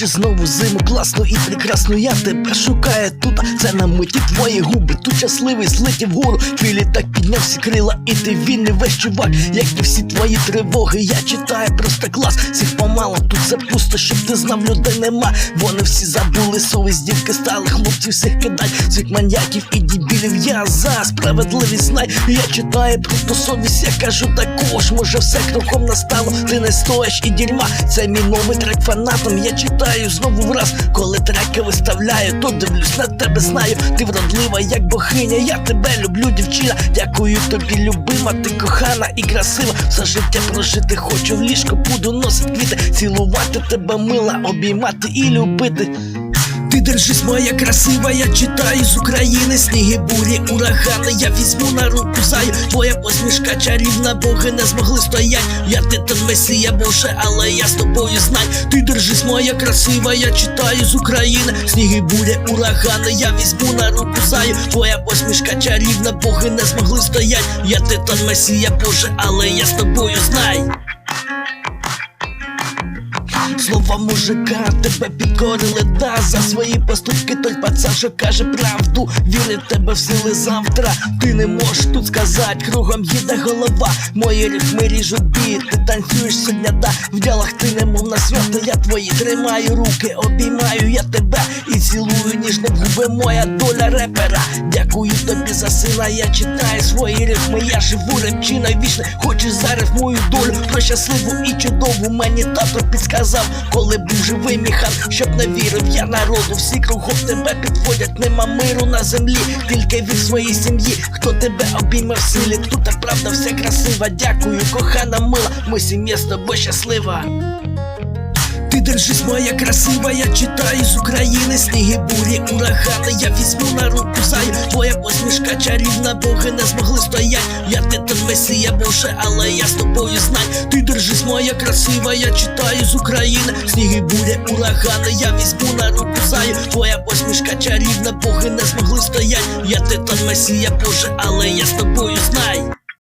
Хочеш знову зиму, класну і прекрасну, я тебе шукаю тут. Це на меті твої губи. Тут щасливий злетів вгору. Твій літак підняв всі крила, і ти вільний весь чувак. Як і всі твої тривоги, я читаю просто клас. Всіх помало, тут все пусто, щоб ти знав, людей нема. Вони всі забули совість, дівки стали, хлопці всіх кидай. Цих маньяків і дібілів, я за справедливість знай. Я читаю про совість, я кажу також, може все кроком настало. Ти не стоїш і дерьма. Це мій новий трек фанатом. Я читаю знову враз, коли треки виставляю, то дивлюсь на тебе, знаю. Ти вродлива, як богиня. Я тебе люблю, дівчина. Дякую тобі, любима, ти кохана і красива. Все життя прожити хочу в ліжко, буду носити квіти, цілувати тебе мила, обіймати і любити. Ти держись, моя красива, я читаю з України сніги, бурі, урагани, я візьму на руку заю Твоя посмішка чарівна, боги не змогли стоять. Я титан месія Боже, але я з тобою знай. Ти держись, моя красива, я читаю з України сніги, бурі, урагани, я візьму на руку заю Твоя посмішка чарівна, боги не змогли стоять. Я титан месія Боже, але я з тобою знай. Слова мужика тебе підкорили, да За свої поступки. Той пацан, що каже правду Вірить тебе в сили завтра. Ти не можеш тут сказати, кругом їде голова. Мої рифми ріжуть біт, ти танцюєш сьогодні, да В ділах ти не мов свято, я твої тримаю руки, обіймаю я тебе і цілую ніжно в губи. Моя доля репера. Дякую тобі за сина, я читаю свої ритми, я живу репчиною вічно Хочеш зараз мою долю? Про щасливу і чудову Мені тато підсказав, коли був живий мій хан Щоб не вірив я народу, всі кругом тебе підводять. Нема миру на землі, тільки від своєї сім'ї. Хто тебе обійме в силі, тут та правда вся красива. Дякую, кохана мила, ми сім'я з тобою щаслива ти держись, моя красива, я читаю з України сніги, бурі, урагани, я візьму на руку заю Твоя посмішка чарівна, боги не змогли стоять. Я титан месія Боже, але я з тобою знай. Ти держись, моя красива, я читаю з України сніги, буря, урагани, я візьму на руку заю Твоя посмішка чарівна, боги не змогли стоять. Я титан месія Боже, але я з тобою знай.